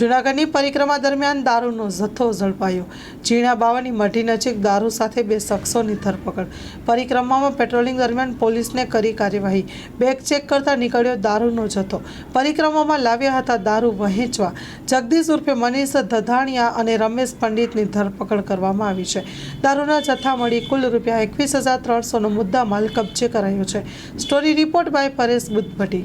જૂનાગઢની પરિક્રમા દરમિયાન દારૂનો જથ્થો ઝડપાયો. ઝીણા બાવાની મઢી નજીક દારૂ સાથે બે શખ્સોની ધરપકડ. પરિક્રમામાં પેટ્રોલિંગ દરમિયાન પોલીસને કરી કાર્યવાહી. બેગ ચેક કરતા નીકળ્યો દારૂનો જથ્થો. પરિક્રમામાં લાવ્યા હતા દારૂ વહેંચવા. જગદીશ ઉર્ફે મનીષ ધધાણિયા અને રમેશ પંડિતની ધરપકડ કરવામાં આવી છે. દારૂના જથ્થા મળી કુલ રૂપિયા એકવીસ હજાર ત્રણસોનો મુદ્દા માલ કબજે કરાયો છે. Story report by Paresh Buddhbhatti.